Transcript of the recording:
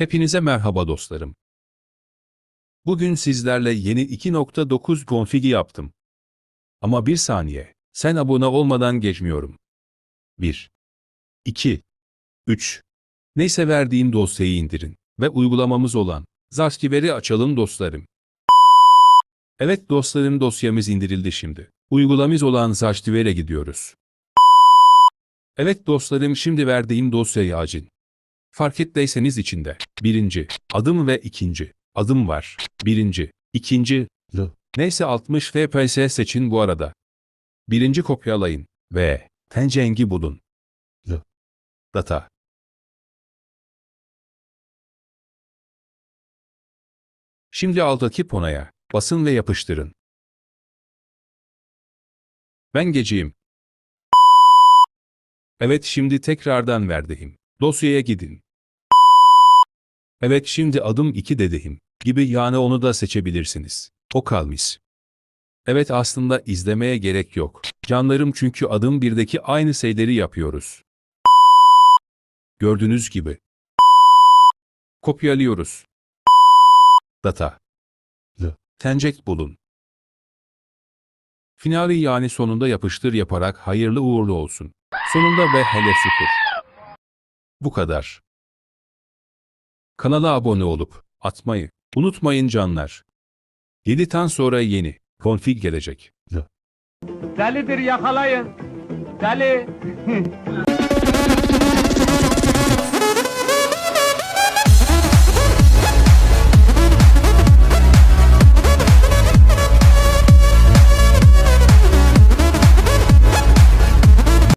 Hepinize merhaba dostlarım. Bugün sizlerle yeni 2.9 config'i yaptım. Ama bir saniye, sen abone olmadan geçmiyorum. 1, 2, 3. Neyse verdiğim dosyayı indirin ve uygulamamız olan Zaskiver'i açalım dostlarım. Evet dostlarım dosyamız indirildi şimdi. Uygulamamız olan Zaskiver'e gidiyoruz. Evet dostlarım şimdi verdiğim dosyayı açın. Fark ettiyseniz içinde birinci adım ve ikinci adım var. Birinci, ikinci, l. Neyse 60 FPS seçin bu arada. Birinci kopyalayın ve tencengi bulun. L. Data. Şimdi alttaki ponaya basın ve yapıştırın. Ben geçeyim. Evet şimdi tekrardan verdiğim dosyaya gidin. Evet şimdi adım 2 dediğim gibi yani onu da seçebilirsiniz. O kalmış. Evet aslında izlemeye gerek yok. Canlarım çünkü adım 1'deki aynı şeyleri yapıyoruz. Gördüğünüz gibi. Kopyalıyoruz. Data. L. Tencek bulun. Finali yani sonunda yapıştır yaparak hayırlı uğurlu olsun. Sonunda ve hele şükür. Bu kadar. Kanala abone olup atmayı unutmayın canlar. 7 tan sonra yeni config gelecek. Delidir yakalayın. Deli.